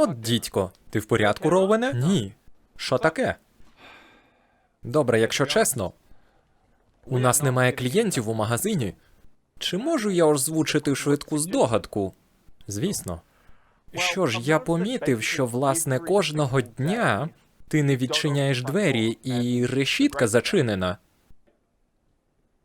От дідько, ти в порядку, Роуене? Ні. Що таке? Добре, якщо чесно. У нас немає клієнтів у магазині. Чи можу я озвучити швидку здогадку? Звісно. Що ж, я помітив, що власне кожного дня ти не відчиняєш двері і решітка зачинена.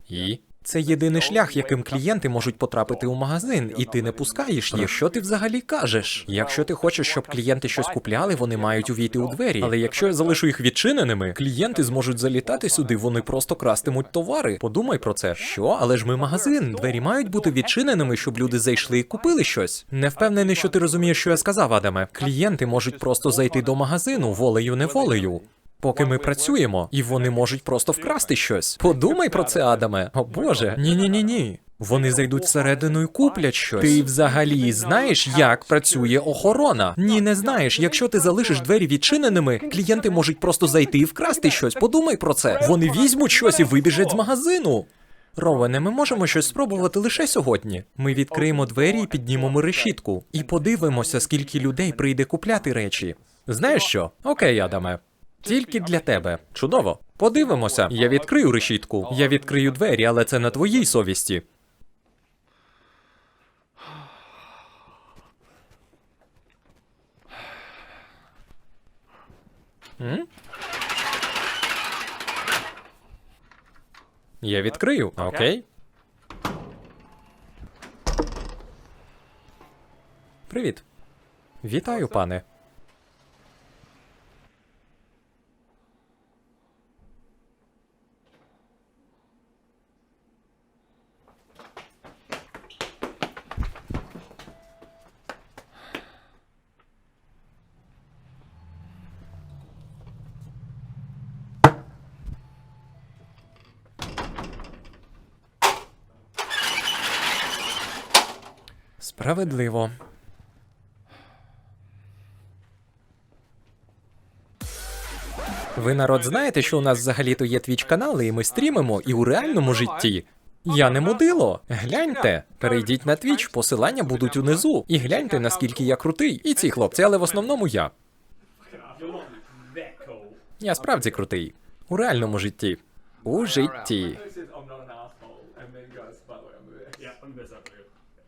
І? Це єдиний шлях, яким клієнти можуть потрапити у магазин, і ти не пускаєш їх. Що ти взагалі кажеш? Якщо ти хочеш, щоб клієнти щось купляли, вони мають увійти у двері. Але якщо я залишу їх відчиненими, клієнти зможуть залітати сюди, вони просто крастимуть товари. Подумай про це. Що? Але ж ми магазин. Двері мають бути відчиненими, щоб люди зайшли і купили щось. Не впевнений, що ти розумієш, що я сказав, Адаме. Клієнти можуть просто зайти до магазину волею неволею. Поки ми працюємо, і вони можуть просто вкрасти щось. Подумай про це, Адаме. О Боже, ні, ні, ні, ні. Вони зайдуть всередину і куплять щось. Ти взагалі знаєш, як працює охорона? Ні, не знаєш. Якщо ти залишиш двері відчиненими, клієнти можуть просто зайти і вкрасти щось. Подумай про це. Вони візьмуть щось і вибіжать з магазину. Ровене, ми можемо щось спробувати лише сьогодні. Ми відкриємо двері і піднімемо решітку. І подивимося, скільки людей прийде купляти речі. Знаєш що? Окей, Адаме. Тільки для тебе. Чудово. Подивимося. Я відкрию решітку. Я відкрию двері, але це на твоїй совісті. М? Я відкрию, окей? Привіт. Вітаю, пане. Справедливо. Ви, народ, знаєте, що у нас взагалі-то є твіч канали, і ми стрімимо і у реальному житті. Я не мудило. Гляньте, перейдіть на твіч, посилання будуть унизу. І гляньте, наскільки я крутий. І ці хлопці, але в основному я. Я справді крутий. У реальному житті. У житті.